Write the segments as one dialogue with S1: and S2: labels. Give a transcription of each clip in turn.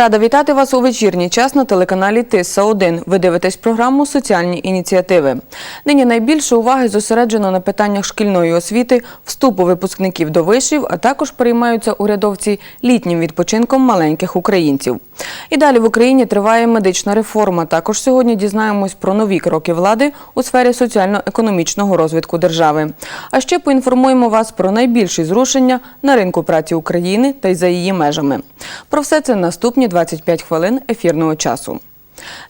S1: Рада вітати вас у вечірній час на телеканалі Тиса 1 Ви дивитесь програму Соціальні ініціативи. Нині найбільше уваги зосереджено на питаннях шкільної освіти, вступу випускників до вишів, а також переймаються урядовці літнім відпочинком маленьких українців. І далі в Україні триває медична реформа. Також сьогодні дізнаємось про нові кроки влади у сфері соціально-економічного розвитку держави. А ще поінформуємо вас про найбільші зрушення на ринку праці України та й за її межами. Про все це наступні 25 хвилин ефірного часу.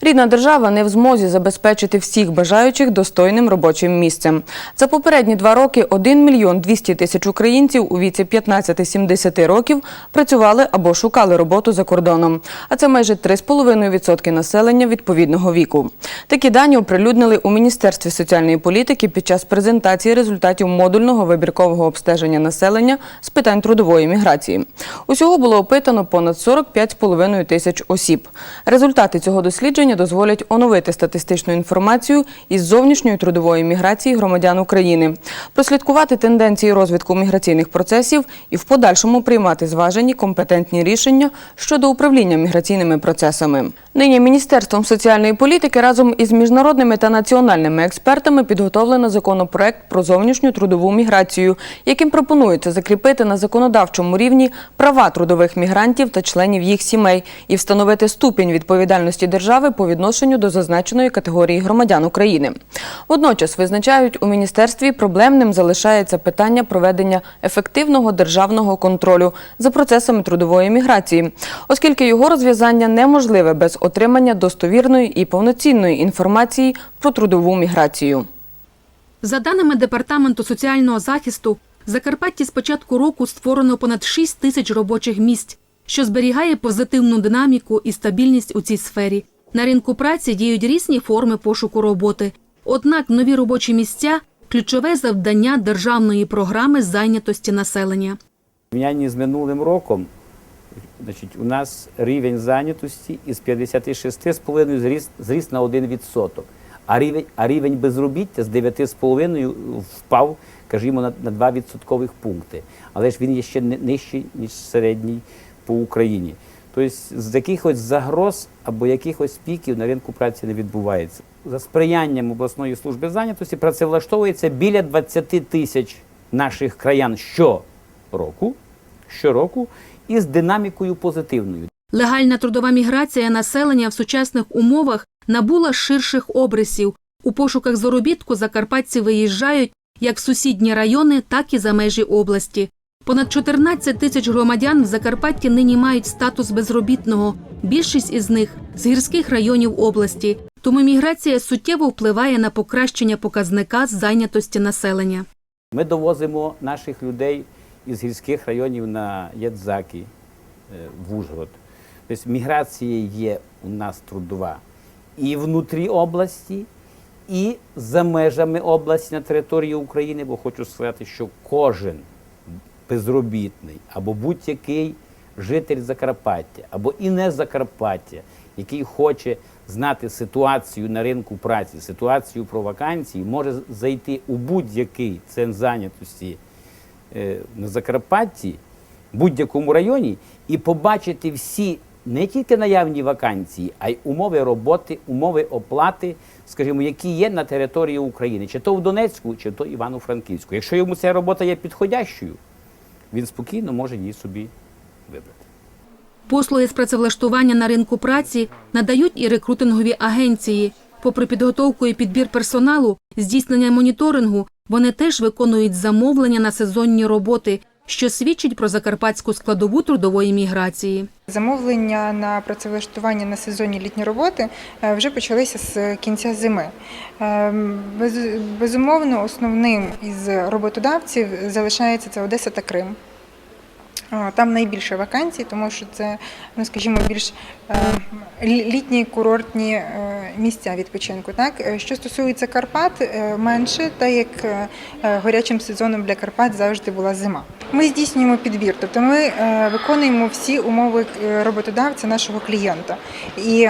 S1: Рідна держава не в змозі забезпечити всіх бажаючих достойним робочим місцем. За попередні два роки 1 мільйон 200 тисяч українців у віці 15-70 років працювали або шукали роботу за кордоном. А це майже 3,5% населення відповідного віку. Такі дані оприлюднили у Міністерстві соціальної політики під час презентації результатів модульного вибіркового обстеження населення з питань трудової міграції. Усього було опитано понад 45,5 тисяч осіб. Результати цього дослідження дозволять оновити статистичну інформацію із зовнішньої трудової міграції громадян України, прослідкувати тенденції розвитку міграційних процесів і в подальшому приймати зважені компетентні рішення щодо управління міграційними процесами. Нині Міністерством соціальної політики разом із міжнародними та національними експертами підготовлено законопроект про зовнішню трудову міграцію, яким пропонується закріпити на законодавчому рівні права трудових мігрантів та членів їх сімей і встановити ступінь відповідальності держави по відношенню до зазначеної категорії громадян України. Водночас визначають у міністерстві проблемним залишається питання проведення ефективного державного контролю за процесами трудової міграції, оскільки його розв'язання неможливе без отримання достовірної і повноцінної інформації про трудову міграцію.
S2: За даними Департаменту соціального захисту, в Закарпатті з початку року створено понад 6 тисяч робочих місць, що зберігає позитивну динаміку і стабільність у цій сфері. На ринку праці діють різні форми пошуку роботи. Однак нові робочі місця ключове завдання державної програми зайнятості населення.
S3: Порівнянні з минулим роком, значить, у нас рівень зайнятості із 56,5 зріс, зріс на 1%, а рівень, а рівень безробіття з 9,5 впав, кажімо, на, на 2 відсоткових пункти. Але ж він є ще нижчий, ніж середній по Україні. Тобто з якихось загроз або якихось піків на ринку праці не відбувається. За сприянням обласної служби зайнятості працевлаштовується біля 20 тисяч наших краян щороку, щороку із динамікою позитивною.
S2: Легальна трудова міграція населення в сучасних умовах набула ширших обрисів. У пошуках заробітку закарпатці виїжджають як в сусідні райони, так і за межі області. Понад 14 тисяч громадян в Закарпатті нині мають статус безробітного. Більшість із них з гірських районів області. Тому міграція суттєво впливає на покращення показника зайнятості населення.
S3: Ми довозимо наших людей із гірських районів на Ядзаки, е, в Ужгород. Тобто міграція є у нас трудова і внутрі області, і за межами області на території України, бо хочу сказати, що кожен безробітний або будь-який житель Закарпаття, або і не Закарпаття, який хоче знати ситуацію на ринку праці, ситуацію про вакансії, може зайти у будь-який центр зайнятості е, на Закарпатті, будь-якому районі, і побачити всі не тільки наявні вакансії, а й умови роботи, умови оплати, скажімо, які є на території України, чи то в Донецьку, чи то Івано-Франківську. Якщо йому ця робота є підходящою, він спокійно може її собі вибрати.
S2: Послуги з працевлаштування на ринку праці надають і рекрутингові агенції. Попри підготовку і підбір персоналу, здійснення моніторингу, вони теж виконують замовлення на сезонні роботи, що свідчить про закарпатську складову трудової міграції.
S4: Замовлення на працевлаштування на сезонні літні роботи е, вже почалися з кінця зими. Е, Безумовно, основним із роботодавців залишається це Одеса та Крим. Там найбільше вакансій, тому що це, ну скажімо, більш е, літні курортні е, місця відпочинку. Так, Е, що стосується Карпат, менше, так як гарячим сезоном для Карпат завжди була зима. Ми здійснюємо підбір, тобто ми виконуємо всі умови роботодавця нашого клієнта. І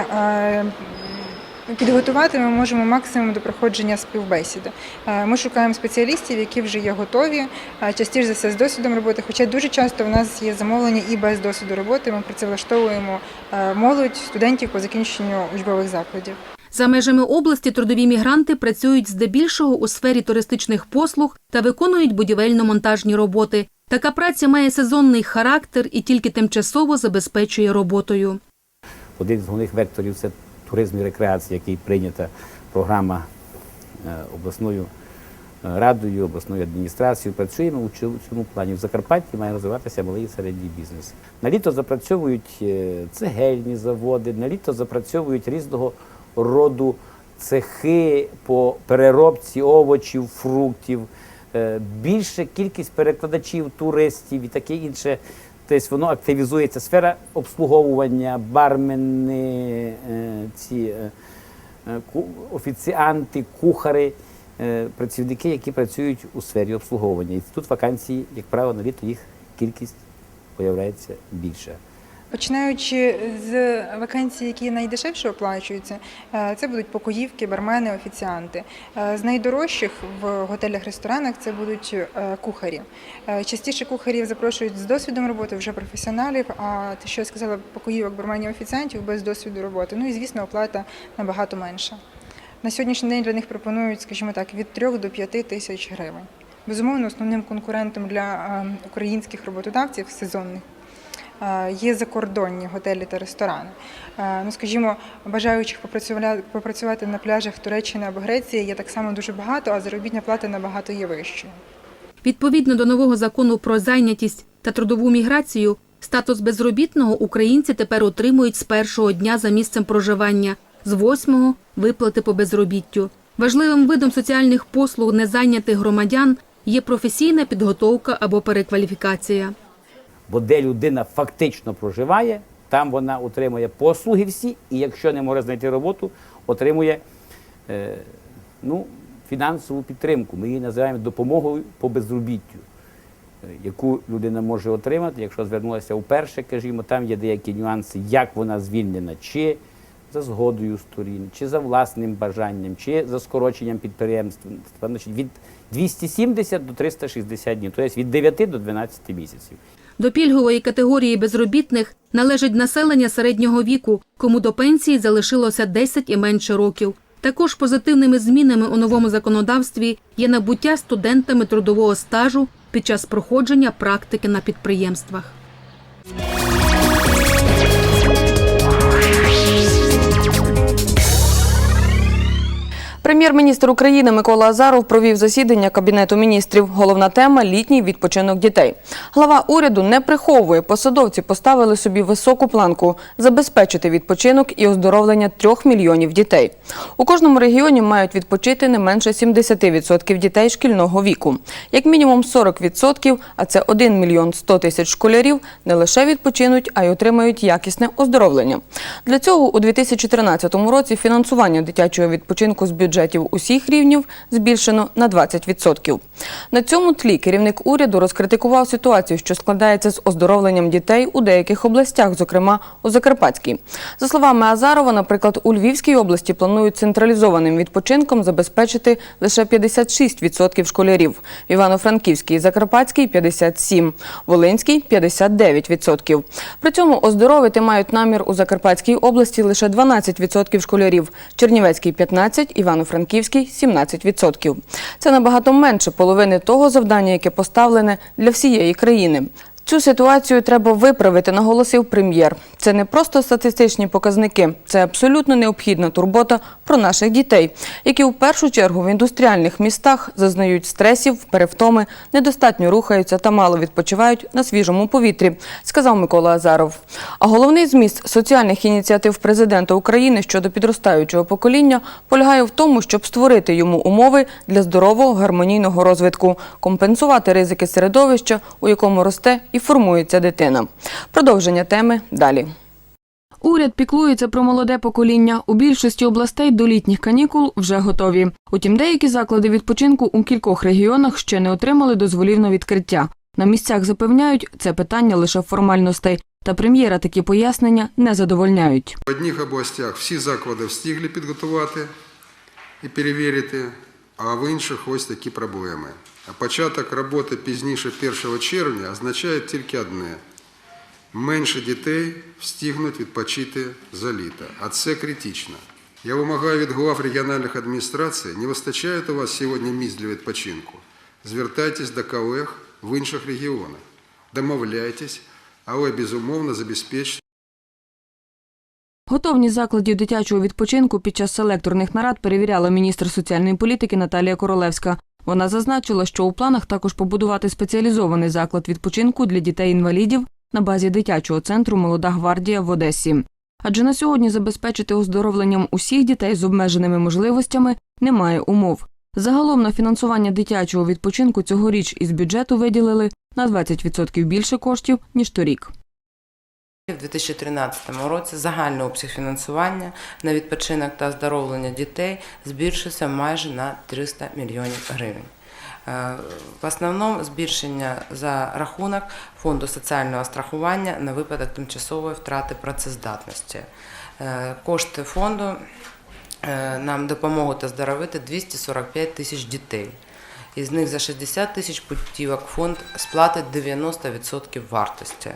S4: Підготувати ми можемо максимум до проходження співбесіди. Е, Ми шукаємо спеціалістів, які вже є готові, е, частіше за все з досвідом роботи. Хоча дуже часто в нас є замовлення і без досвіду роботи. Ми працевлаштовуємо е, молодь, студентів по закінченню учбових закладів.
S2: За межами області трудові мігранти працюють здебільшого у сфері туристичних послуг та виконують будівельно-монтажні роботи. Така праця має сезонний характер і тільки тимчасово забезпечує роботою.
S3: Один з головних векторів це туризм і рекреація, який прийнята програма е, обласною е, радою, обласною адміністрацією. Працюємо у цьому- плані. В Закарпатті має розвиватися малий і середній бізнес. На літо запрацьовують е, цегельні заводи, на літо запрацьовують різного роду цехи по переробці овочів, фруктів. Більша кількість перекладачів, туристів і таке інше. Тобто воно активізується сфера обслуговування, бармени, е, ці е, е, офіціанти, кухари, працівники, які працюють у сфері обслуговування. І тут вакансії, як правило, на літо їх кількість появляється більша.
S4: Починаючи з вакансій, які найдешевше оплачуються, е, це будуть покоївки, бармени, офіціанти. Е, З найдорожчих в готелях-ресторанах це будуть е, кухарі. Частіше кухарів запрошують з досвідом роботи, вже професіоналів. А те, що я сказала, покоївок, барменів, офіціантів без досвіду роботи. Ну і звісно, оплата набагато менша. На сьогоднішній день для них пропонують, скажімо так, від 3 до 5 тисяч гривень. Безумовно, основним конкурентом для українських роботодавців сезонних Є закордонні готелі та ресторани. Е, Ну, скажімо, бажаючих попрацювати, попрацювати на пляжах Туреччини або Греції є так само дуже багато, а заробітня плата набагато є вищою.
S2: Відповідно до нового закону про зайнятість та трудову міграцію, статус безробітного українці тепер отримують з першого дня за місцем проживання, з восьмого – виплати по безробіттю. Важливим видом соціальних послуг незайнятих громадян є професійна підготовка або перекваліфікація.
S3: Бо де людина фактично проживає, там вона отримує послуги всі, і якщо не може знайти роботу, отримує е, ну, фінансову підтримку. Ми її називаємо допомогою по безробіттю, е, яку людина може отримати, якщо звернулася вперше, кажімо, там є деякі нюанси, як вона звільнена, чи за згодою сторін, чи за власним бажанням, чи за скороченням підприємства. Значить, від 270 до 360 днів, тобто від 9 до 12 місяців.
S2: До пільгової категорії безробітних належить населення середнього віку, кому до пенсії залишилося 10 і менше років. Також позитивними змінами у новому законодавстві є набуття студентами трудового стажу під час проходження практики на підприємствах.
S1: Прем'єр-міністр України Микола Азаров провів засідання Кабінету міністрів. Головна тема літній відпочинок дітей. Глава уряду не приховує. Посадовці поставили собі високу планку забезпечити відпочинок і оздоровлення трьох мільйонів дітей. У кожному регіоні мають відпочити не менше 70% дітей шкільного віку. Як мінімум 40%, а це 1 мільйон 100 тисяч школярів, не лише відпочинуть, а й отримають якісне оздоровлення. Для цього у 2013 році фінансування дитячого відпочинку з бюджетів усіх рівнів збільшено на 20%. На цьому тлі керівник уряду розкритикував ситуацію, що складається з оздоровленням дітей у деяких областях, зокрема у Закарпатській. За словами Азарова, наприклад, у Львівській області планують централізованим відпочинком забезпечити лише 56% школярів, в Івано-Франківській і Закарпатській – 57%, Волинській – 59%. При цьому оздоровити мають намір у Закарпатській області лише 12% школярів, Чернівецькій – 15%, Івано-Франківській – 17%. Це набагато менше половини того завдання, яке поставлене для всієї країни. Цю ситуацію треба виправити, наголосив прем'єр. Це не просто статистичні показники, це абсолютно необхідна турбота про наших дітей, які у першу чергу в індустріальних містах зазнають стресів, перевтоми, недостатньо рухаються та мало відпочивають на свіжому повітрі, сказав Микола Азаров. А головний зміст соціальних ініціатив президента України щодо підростаючого покоління полягає в тому, щоб створити йому умови для здорового гармонійного розвитку, компенсувати ризики середовища, у якому росте і формується дитина. Продовження теми далі. Уряд піклується про молоде покоління. У більшості областей до літніх канікул вже готові. Утім, деякі заклади відпочинку у кількох регіонах ще не отримали дозволів на відкриття. На місцях запевняють, це питання лише формальностей. Та прем'єра такі пояснення не задовольняють.
S5: В одних областях всі заклади встигли підготувати і перевірити, а в інших ось такі проблеми. А початок роботи пізніше 1 червня означає тільки одне – менше дітей встигнуть відпочити за літо, а це критично. Я вимагаю від глав регіональних адміністрацій, не вистачає у вас сьогодні місць для відпочинку. Звертайтесь до колег в інших регіонах, домовляйтесь, але безумовно забезпечте
S1: Готовність закладів дитячого відпочинку під час селекторних нарад перевіряла міністр соціальної політики Наталія Королевська. Вона зазначила, що у планах також побудувати спеціалізований заклад відпочинку для дітей-інвалідів на базі дитячого центру Молода гвардія в Одесі. Адже на сьогодні забезпечити оздоровленням усіх дітей з обмеженими можливостями немає умов. Загалом на фінансування дитячого відпочинку цьогоріч із бюджету виділили на 20% більше коштів ніж торік.
S6: У 2013 році загальний обсяг фінансування на відпочинок та оздоровлення дітей збільшився майже на 300 мільйонів гривень. Е, В основному збільшення за рахунок фонду соціального страхування на випадок тимчасової втрати працездатності. Е, Кошти фонду е, нам допоможуть оздоровити 245 тисяч дітей. Із них за 60 тисяч путівок фонд сплатить 90% вартості.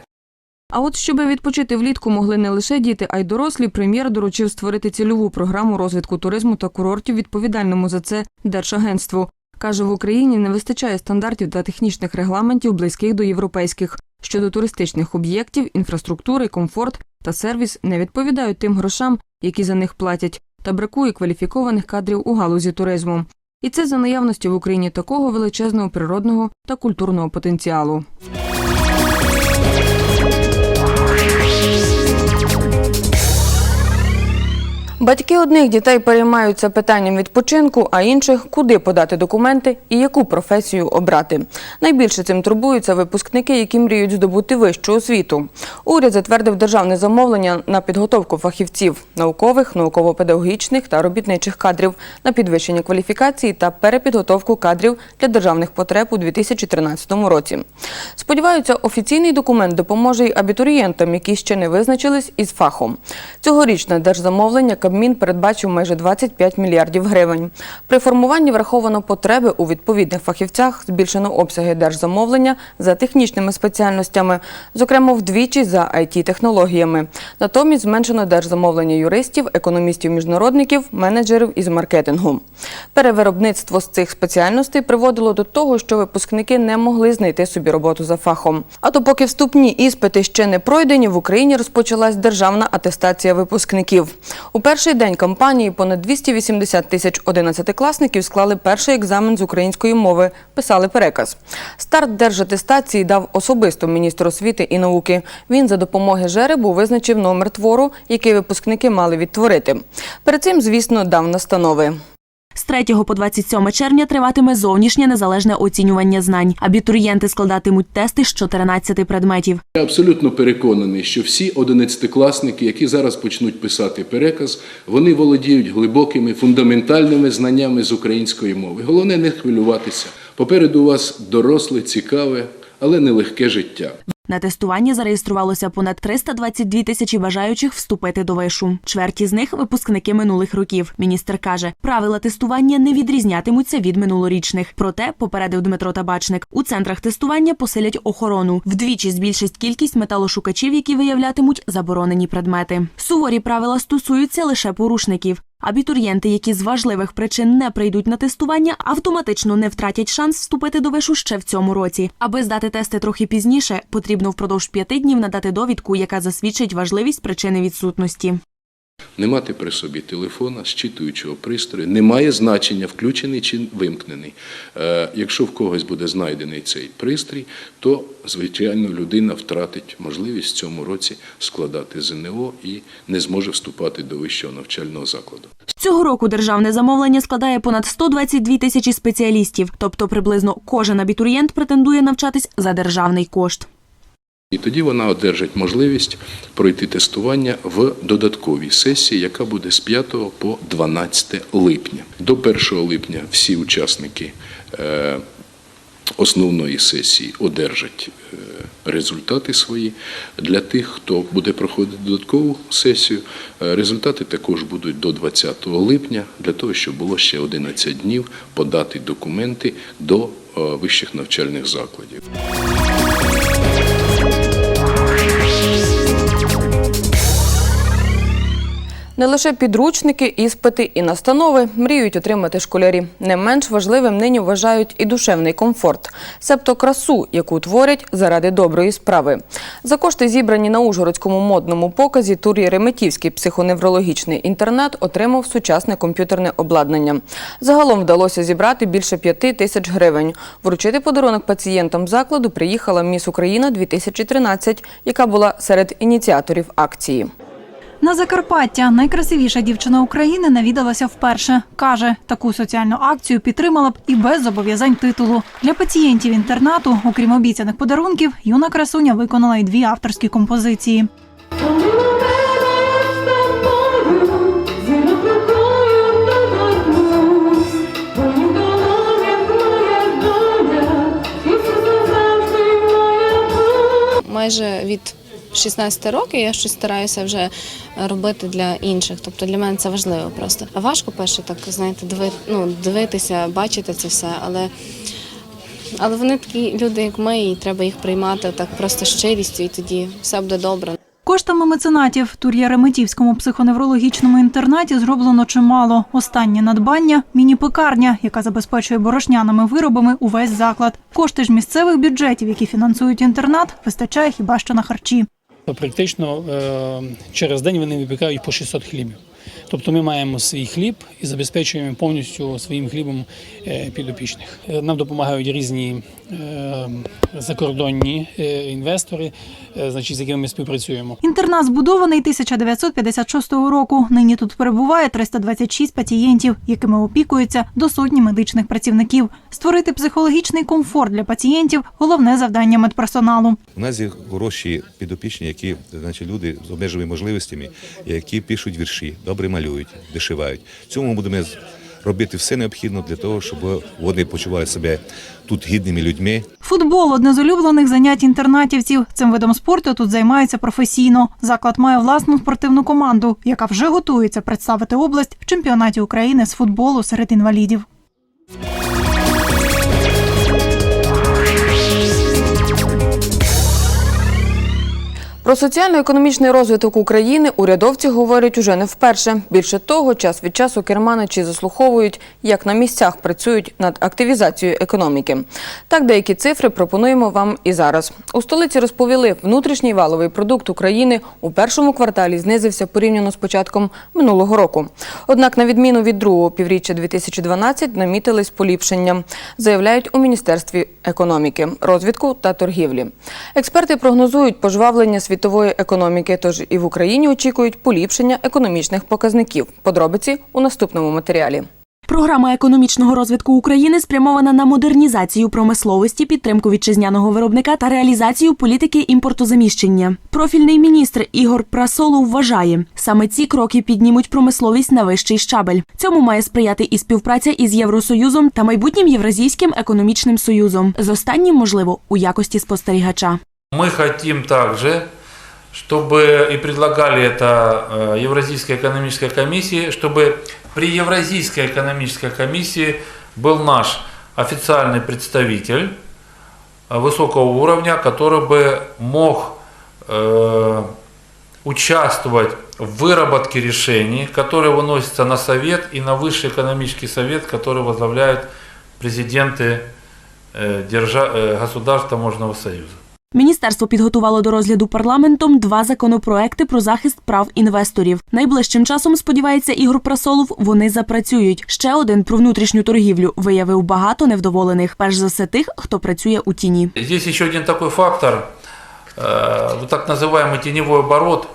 S1: А от щоби відпочити влітку могли не лише діти, а й дорослі, прем'єр доручив створити цільову програму розвитку туризму та курортів відповідальному за це Держагентству. Каже, в Україні не вистачає стандартів та технічних регламентів, близьких до європейських. Щодо туристичних об'єктів, інфраструктури, комфорт та сервіс не відповідають тим грошам, які за них платять, та бракує кваліфікованих кадрів у галузі туризму. І це за наявності в Україні такого величезного природного та культурного потенціалу. Батьки одних дітей переймаються питанням відпочинку, а інших куди подати документи і яку професію обрати. Найбільше цим турбуються випускники, які мріють здобути вищу освіту. Уряд затвердив державне замовлення на підготовку фахівців наукових, науково-педагогічних та робітничих кадрів на підвищення кваліфікації та перепідготовку кадрів для державних потреб у 2013 році. Сподіваються, офіційний документ допоможе й абітурієнтам, які ще не визначились із фахом. Цьогорічне держзамовлення Кабмін передбачив майже 25 мільярдів гривень. При формуванні враховано потреби у відповідних фахівцях, збільшено обсяги держзамовлення за технічними спеціальностями, зокрема вдвічі за IT-технологіями. Натомість зменшено держзамовлення юристів, економістів-міжнародників, менеджерів із маркетингу. Перевиробництво з цих спеціальностей приводило до того, що випускники не могли знайти собі роботу за фахом. А то поки вступні іспити ще не пройдені, в Україні розпочалась державна атестація випускників. У перший день кампанії понад 280 тисяч одинадцятикласників склали перший екзамен з української мови, писали переказ. Старт держатестації дав особисто міністр освіти і науки. Він за допомоги жеребу визначив номер твору, який випускники мали відтворити. Перед цим, звісно, дав настанови.
S7: З 3 по 27 червня триватиме зовнішнє незалежне оцінювання знань. Абітурієнти складатимуть тести з 14 предметів.
S8: Я абсолютно переконаний, що всі одинадцятикласники, які зараз почнуть писати переказ, вони володіють глибокими фундаментальними знаннями з української мови. Головне не хвилюватися. Попереду у вас доросле, цікаве, але нелегке життя.
S7: На тестуванні зареєструвалося понад 322 тисячі бажаючих вступити до вишу. Чверті з них випускники минулих років. Міністр каже, правила тестування не відрізнятимуться від минулорічних. Проте, попередив Дмитро Табачник, у центрах тестування посилять охорону. Вдвічі збільшить кількість металошукачів, які виявлятимуть заборонені предмети. Суворі правила стосуються лише порушників. Абітурієнти, які з важливих причин не прийдуть на тестування, автоматично не втратять шанс вступити до вишу ще в цьому році. Аби здати тести трохи пізніше, потрібно впродовж п'яти днів надати довідку, яка засвідчить важливість причини відсутності.
S8: Не мати при собі телефона, щитуючого пристрою, не має значення, включений чи вимкнений. Е, Якщо в когось буде знайдений цей пристрій, то, звичайно, людина втратить можливість в цьому році складати ЗНО і не зможе вступати до вищого навчального закладу.
S7: Цього року державне замовлення складає понад 122 тисячі спеціалістів, тобто приблизно кожен абітурієнт претендує навчатись за державний кошт.
S8: І тоді вона одержить можливість пройти тестування в додатковій сесії, яка буде з 5 по 12 липня. До 1 липня всі учасники е, основної сесії одержать е, результати свої. Для тих, хто буде проходити додаткову сесію, е, результати також будуть до 20 липня, для того, щоб було ще 11 днів подати документи до вищих навчальних закладів.
S1: Не лише підручники, іспити і настанови мріють отримати школярі. Не менш важливим нині вважають і душевний комфорт, себто красу, яку творять заради доброї справи. За кошти, зібрані на Ужгородському модному показі, тур Єреметівський психоневрологічний інтернат отримав сучасне комп'ютерне обладнання. Загалом вдалося зібрати більше п'яти тисяч гривень. Вручити подарунок пацієнтам закладу приїхала Міс Україна 2013, яка була серед ініціаторів акції.
S9: На Закарпаття найкрасивіша дівчина України навідалася вперше. Каже, таку соціальну акцію підтримала б і без зобов'язань титулу. Для пацієнтів інтернату, окрім обіцяних подарунків, юна красуня виконала й дві авторські композиції.
S10: майже від 16 років я щось стараюся вже робити для інших. Тобто для мене це важливо просто. Важко перше так, знаєте, диви, ну, дивитися, бачити це все, але, але вони такі люди, як ми, і треба їх приймати так просто щирістю, і тоді все буде добре.
S9: Коштами меценатів в Тур'єреметівському психоневрологічному інтернаті зроблено чимало. Останнє надбання міні-пекарня, яка забезпечує борошняними виробами увесь заклад. Кошти ж місцевих бюджетів, які фінансують інтернат, вистачає хіба що на харчі.
S11: Практично е, через день вони випікають по 600 хлібів. Тобто ми маємо свій хліб і забезпечуємо повністю своїм хлібом е, підопічних. Е, Нам допомагають різні е, закордонні інвестори, значить, з якими ми співпрацюємо.
S9: Інтернат збудований 1956 року. Нині тут перебуває 326 пацієнтів, якими опікуються до сотні медичних працівників. Створити психологічний комфорт для пацієнтів головне завдання медперсоналу.
S12: У нас є хороші підопічні, які значить, люди з обмеженими можливостями, які пишуть вірші, добре малюють, вишивають. Цьому будемо робити все необхідне для того, щоб вони почували себе тут гідними людьми,
S9: Футбол одне з улюблених занять інтернатівців. Цим видом спорту тут займаються професійно. Заклад має власну спортивну команду, яка вже готується представити область в чемпіонаті України з футболу серед інвалідів.
S1: Про соціально-економічний розвиток України урядовці говорять уже не вперше. Більше того, час від часу керманичі заслуховують, як на місцях працюють над активізацією економіки. Так, деякі цифри пропонуємо вам і зараз. У столиці розповіли, внутрішній валовий продукт України у першому кварталі знизився порівняно з початком минулого року. Однак, на відміну від другого півріччя 2012, намітились поліпшення, заявляють у Міністерстві економіки, розвитку та торгівлі. Експерти прогнозують пожвавлення світової економіки, тож і в Україні очікують поліпшення економічних показників. Подробиці у наступному матеріалі.
S7: Програма економічного розвитку України спрямована на модернізацію промисловості, підтримку вітчизняного виробника та реалізацію політики імпортозаміщення. Профільний міністр Ігор Прасолов вважає, саме ці кроки піднімуть промисловість на вищий щабель. Цьому має сприяти і співпраця із Євросоюзом та майбутнім Євразійським економічним союзом. З останнім, можливо, у якості спостерігача.
S13: Мы хотим также, чтобы и предлагали это э, Евразийской экономической комиссии, чтобы при Евразийской экономической комиссии был наш официальный представитель э, высокого уровня, который бы мог э, участвовать в выработке решений, которые выносятся на совет и на высший экономический совет, который возглавляют президенты э, держа- таможенного союза.
S7: Міністерство підготувало до розгляду парламентом два законопроекти про захист прав інвесторів. Найближчим часом, сподівається Ігор Прасолов, вони запрацюють. Ще один про внутрішню торгівлю виявив багато невдоволених. Перш за все тих, хто працює у тіні.
S13: Здесь еще один такой фактор, э, вот так называемый теневой оборот,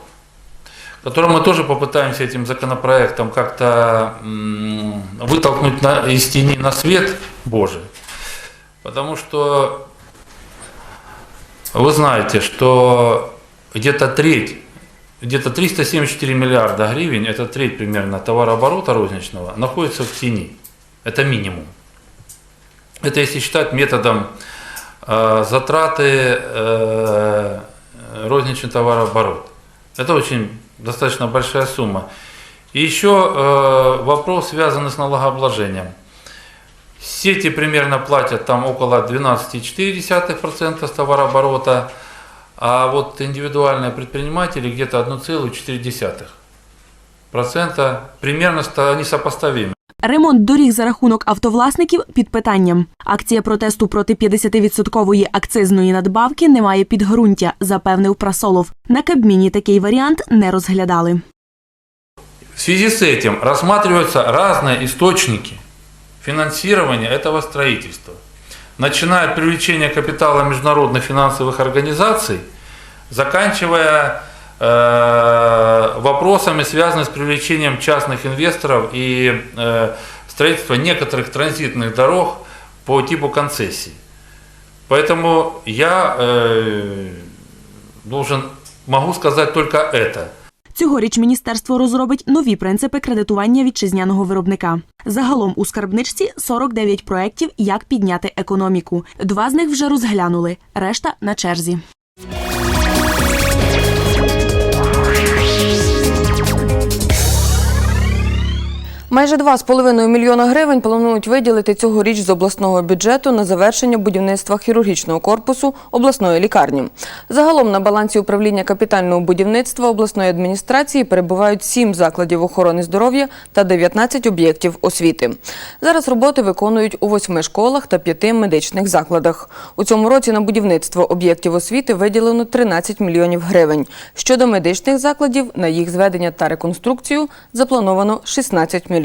S13: который мы тоже попытаемся этим законопроектом как-то м, вытолкнуть на, из тени на свет Божий. Потому что вы знаете, что где-то треть, где-то 374 миллиарда гривен, это треть примерно товарооборота розничного, находится в тени. Это минимум. Это если считать методом э, затраты э, розничный товарооборот. Это очень достаточно большая сумма. И еще э, вопрос, связанный с налогообложением. Сети примерно платят там около 12,4% с товарооборота, а вот индивидуальные предприниматели где-то 1,4%. Примерно ста- они сопоставимы.
S7: Ремонт доріг за рахунок автовласників під питанням. Акція протесту проти 50-відсоткової акцизної надбавки не має підґрунтя, запевнив Прасолов. На Кабміні такий варіант не розглядали.
S13: В связи с этим рассматриваются разные источники Финансирования этого строительства, начиная от привлечения капитала международных финансовых организаций, заканчивая э, вопросами, связанными с привлечением частных инвесторов и э, строительства некоторых транзитных дорог по типу концессий. Поэтому я э, должен, могу сказать только это –
S7: Цьогоріч міністерство розробить нові принципи кредитування вітчизняного виробника. Загалом у скарбничці 49 проєктів, як підняти економіку. Два з них вже розглянули, решта на черзі.
S1: Майже 2,5 мільйона гривень планують виділити цьогоріч з обласного бюджету на завершення будівництва хірургічного корпусу обласної лікарні. Загалом на балансі управління капітального будівництва обласної адміністрації перебувають 7 закладів охорони здоров'я та 19 об'єктів освіти. Зараз роботи виконують у 8 школах та 5 медичних закладах. У цьому році на будівництво об'єктів освіти виділено 13 мільйонів гривень. Щодо медичних закладів, на їх зведення та реконструкцію заплановано 16 мільйонів.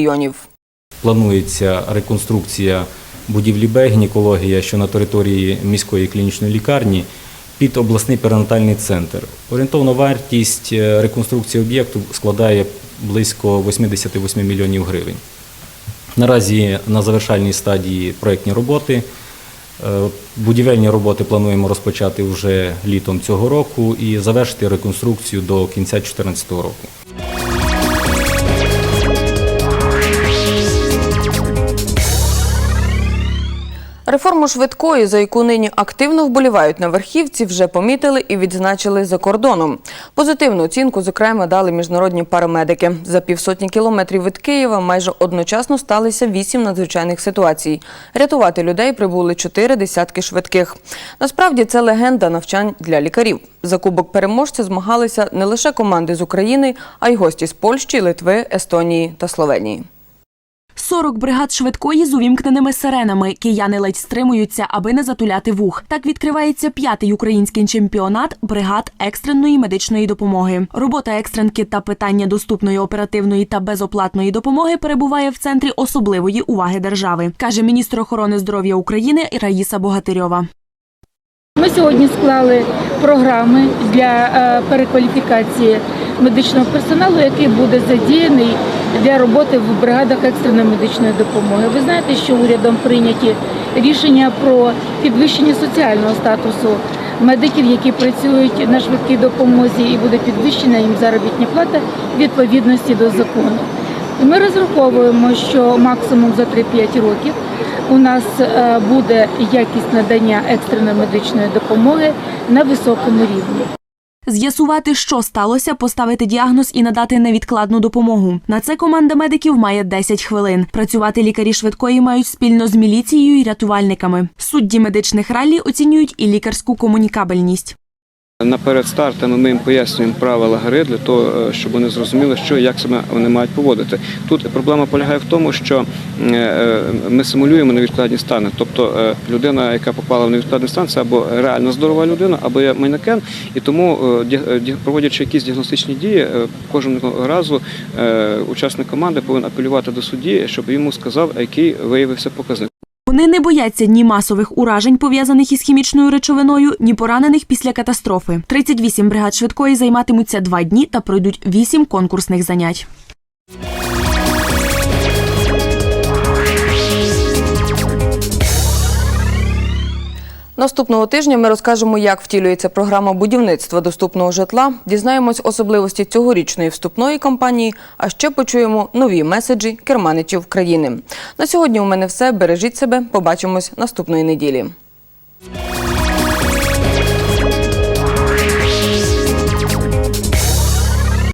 S14: Планується реконструкція будівлі Б гінекологія, що на території міської клінічної лікарні під обласний перинатальний центр. Орієнтовна вартість е, реконструкції об'єкту складає близько 88 мільйонів гривень. Наразі на завершальній стадії проєктні роботи. Е, Будівельні роботи плануємо розпочати вже літом цього року і завершити реконструкцію до кінця 2014 року.
S1: Реформу швидкої, за яку нині активно вболівають на верхівці, вже помітили і відзначили за кордоном. Позитивну оцінку, зокрема, дали міжнародні парамедики. За півсотні кілометрів від Києва майже одночасно сталися вісім надзвичайних ситуацій. Рятувати людей прибули чотири десятки швидких. Насправді це легенда навчань для лікарів. За кубок переможця змагалися не лише команди з України, а й гості з Польщі, Литви, Естонії та Словенії.
S7: 40 бригад швидкої з увімкненими сиренами. Кияни ледь стримуються, аби не затуляти вух. Так відкривається п'ятий український чемпіонат бригад екстреної медичної допомоги. Робота екстренки та питання доступної оперативної та безоплатної допомоги перебуває в центрі особливої уваги держави, каже міністр охорони здоров'я України Раїса Богатирьова.
S15: Ми сьогодні склали програми для е, перекваліфікації медичного персоналу, який буде задіяний для роботи в бригадах екстреної медичної допомоги. Ви знаєте, що урядом прийняті рішення про підвищення соціального статусу медиків, які працюють на швидкій допомозі, і буде підвищена їм заробітна плата відповідності до закону. Ми розраховуємо, що максимум за 3-5 років у нас е, буде якість надання екстреної медичної допомоги на високому рівні.
S7: З'ясувати, що сталося, поставити діагноз і надати невідкладну допомогу. На це команда медиків має 10 хвилин. Працювати лікарі швидкої мають спільно з міліцією і рятувальниками. Судді медичних ралі оцінюють і лікарську комунікабельність.
S16: Наперед стартами ми їм пояснюємо правила гри для того, щоб вони зрозуміли, що і як себе вони мають поводити. Тут проблема полягає в тому, що е, е, ми симулюємо невідкладні стани. Тобто е, людина, яка попала в невідкладний стан, це або реально здорова людина, або є манекен. І тому, е, проводячи якісь діагностичні дії, е, кожного разу е, учасник команди повинен апелювати до судді, щоб йому сказав, який виявився показник.
S7: Вони не бояться ні масових уражень, пов'язаних із хімічною речовиною, ні поранених після катастрофи. 38 бригад швидкої займатимуться два дні та пройдуть 8 конкурсних занять.
S1: Наступного тижня ми розкажемо, як втілюється програма будівництва доступного житла, дізнаємось особливості цьогорічної вступної кампанії, а ще почуємо нові меседжі керманичів країни. На сьогодні у мене все. Бережіть себе. Побачимось наступної неділі.